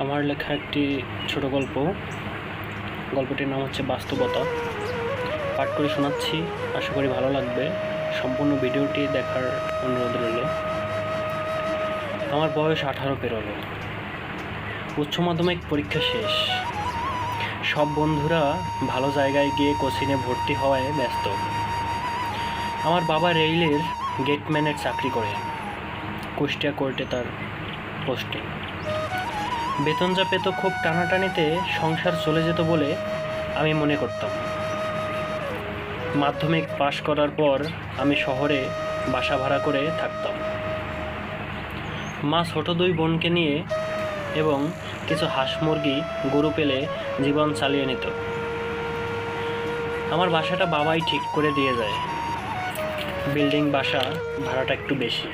আমার লেখা একটি ছোট গল্প। গল্পটির নাম হচ্ছে বাস্তবতা। পাঠ করে শোনাচ্ছি। আশা করি ভালো লাগবে। সম্পূর্ণ ভিডিওটি দেখার অনুরোধ রইল। আমার বয়স আঠারো পেরোলো। উচ্চ মাধ্যমিক পরীক্ষা শেষ। সব বন্ধুরা ভালো জায়গায় গিয়ে কোচিংয়ে ভর্তি হওয়ায় ব্যস্ত। আমার বাবা রেইলের গেটম্যানের চাকরি করে কুষ্টিয়া কোর্টে তার পোস্টিং। বেতন যা পেত খুব টানাটানিতে সংসার চলে যেত বলে আমি মনে করতাম। মাধ্যমিক পাশ করার পর আমি শহরে বাসা ভাড়া করে থাকতাম। মা ছোট দুই বোনকে নিয়ে এবং কিছু হাঁস মুরগি, গরু পেলে জীবন চালিয়ে নিত। আমার বাসাটা বাবাই ঠিক করে দিয়ে যায়। বিল্ডিং বাসা ভাড়াটা একটু বেশি।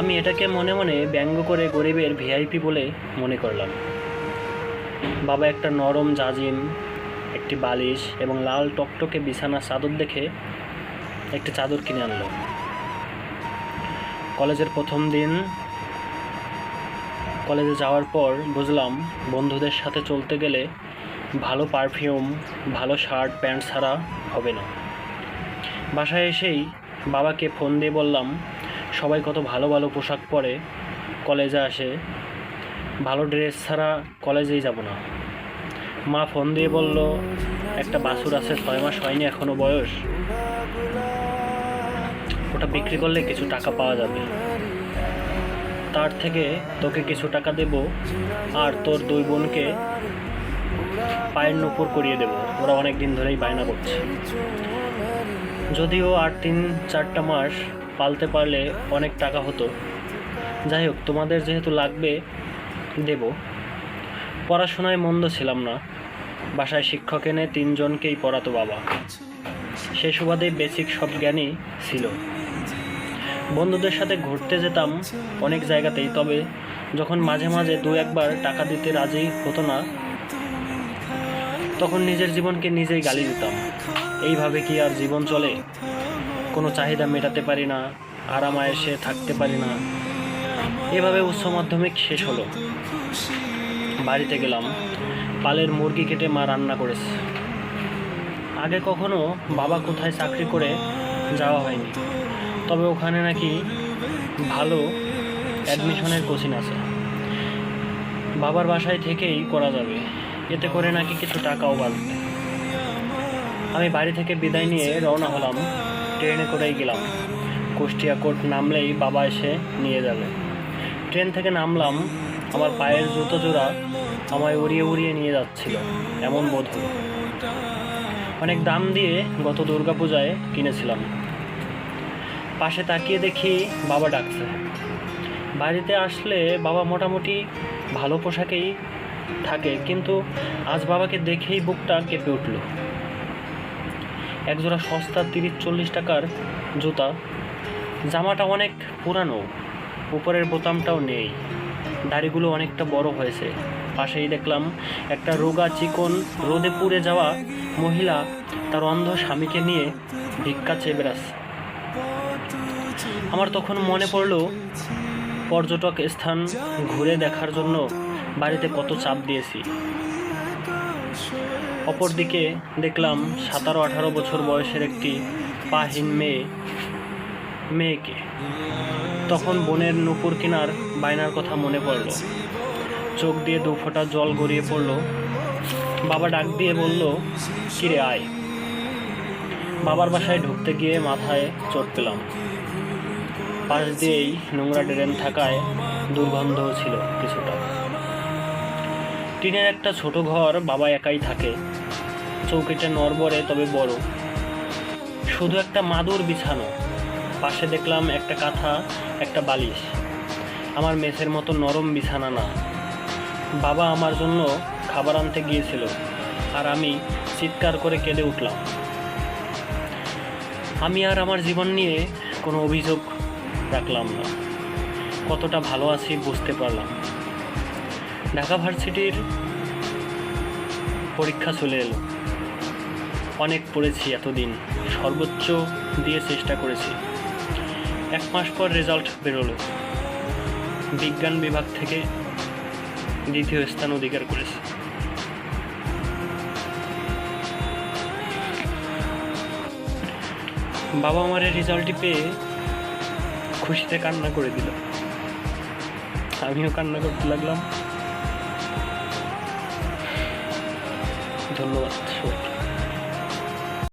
আমি এটাকে মনে মনে ব্যঙ্গ করে গরিবের ভিআইপি বলে মনে করলাম। বাবা একটা নরম জাজিম, একটি বালিশ এবং লাল টকটকে বিছানা চাদর দেখে একটি চাদর কিনে আনলো। কলেজের প্রথম দিন, কলেজে যাওয়ার পর বুঝলাম বন্ধুদের সাথে চলতে গেলে ভালো পারফিউম, ভালো শার্ট, প্যান্ট ছাড়া হবে না। বাসায় এসেই বাবাকে ফোন দিয়ে বললাম সবাই কত ভালো ভালো পোশাক পরে, কলেজে আসে। ভালো ড্রেস ছাড়া কলেজেই যাব না। মা ফোন দিয়ে বলল, একটা বাছুর আছে, ছয় মাস হয়নি, এখনও বয়স। ওটা বিক্রি করলে কিছু টাকা পাওয়া যাবে। তার থেকে তোকে কিছু টাকা দেব, আর তোর দুই বোনকে পায়ের নুপুর করিয়ে দেব। ওরা অনেক দিন ধরেই বায়না করছে। যদিও আর তিন চারটা মাস পালতে পারলে অনেক টাকা হতো। যাই হোক, তোমাদের যেহেতু লাগবে, দেব। পড়াশোনায় মন্দ ছিলাম না। বাসায় শিক্ষক এনে তিনজনকেই পড়াতো বাবা। সে সুবাদে বেসিক সব জ্ঞানই ছিল। বন্ধুদের সাথে ঘুরতে যেতাম অনেক জায়গাতেই, তবে যখন মাঝে মাঝে দু একবার টাকা দিতে রাজি হতো না, তখন নিজের জীবনকে নিজেই গালি দিতাম। এইভাবে কি আর জীবন চলে? কোনো চাহিদা মেটাতে পারি না আরাম আরামায়েসে থাকতে পারি না। এভাবে উচ্চ মাধ্যমিক শেষ হলো। বাড়িতে গেলাম। পালের মুরগি কেটে মা রান্না করেছে। আগে কখনো বাবা কোথায় চাকরি করে যাওয়া হয়নি। তবে ওখানে নাকি ভালো অ্যাডমিশনের কোচিং আছে। বাবার বাসায় থেকেই করা যাবে। এতে করে নাকি কিছু টাকাও বাঁচবে। আমি বাড়ি থেকে বিদায় নিয়ে রওনা হলাম। ট্রেনে করেই গেলাম। কুষ্টিয়া কোর্ট নামলেই বাবা এসে নিয়ে যাবে। ট্রেন থেকে নামলাম, আমার পায়ের জুতো জোড়া আমায় উড়িয়ে উড়িয়ে নিয়ে যাচ্ছিল, এমন বোধ অনেক দাম দিয়ে গত দুর্গাপূজায় কিনেছিলাম। পাশে তাকিয়ে দেখি বাবা ডাকছে। বাড়িতে আসলে বাবা মোটামুটি ভালো পোশাকেই থাকে, কিন্তু আজ বাবাকে দেখেই বুকটা কেঁপে উঠল। একজোড়া সস্তা তিরিশ চল্লিশ টাকার জুতা। জামাটা অনেক পুরানো, উপরের বোতামটাও নেই। দাড়িগুলো অনেকটা বড় হয়েছে। পাশেই দেখলাম একটা রোগা চিকন রোদে পুড়ে যাওয়া মহিলা তার অন্ধ স্বামীকে নিয়ে ভিক্ষা চেয়ে বেড়াচ্ছে। আমার তখন মনে পড়ল, পর্যটক স্থান ঘুরে দেখার জন্য বাড়িতে কত চাপ দিয়েছি। অপরদিকে দেখলাম সতেরো, আঠারো বছর বয়সের একটি পাহীন মেয়ে, মেয়েকে। তখন বোনের নুপুর কেনার বায়নার কথা মনে পড়ল। চোখ দিয়ে দু ফোঁটা জল গড়িয়ে পড়ল। বাবা ডাক দিয়ে বলল, কিরে আয়। বাবার বাসায় ঢুকতে গিয়ে মাথায় চোট পেলাম। পাশ দিয়েই নোংরা ড্রেন থাকায় দুর্গন্ধও ছিল কিছুটা। টিনের একটা ছোট ঘর বাবা একাই থাকে। চৌকিটা নড়বড়ে, তবে বড়। শুধু একটা মাদুর বিছানো। পাশে দেখলাম একটা কাঁথা, একটা বালিশ। আমার মেসের মতো নরম বিছানা না। বাবা আমার জন্য খাবার আনতে গিয়েছিল, আর আমি চিৎকার করে কেঁদে উঠলাম। আমি আর আমার জীবন নিয়ে কোনো অভিযোগ রাখলাম না। কতটা ভালো আছি বুঝতে পারলাম। ঢাকা ভার্সিটির পরীক্ষা চলে এলো। অনেক পড়েছি এতদিন। সর্বোচ্চ দিয়ে চেষ্টা করেছি। এক মাস পর রেজাল্ট বেরোলো। বিজ্ঞান বিভাগ থেকে দ্বিতীয় স্থান অধিকার করেছে। বাবা আমার এই রেজাল্টটি পেয়ে খুশিতে কান্না করে দিল। আমিও কান্না করতে লাগলাম। ধন্যবাদ সবাইকে।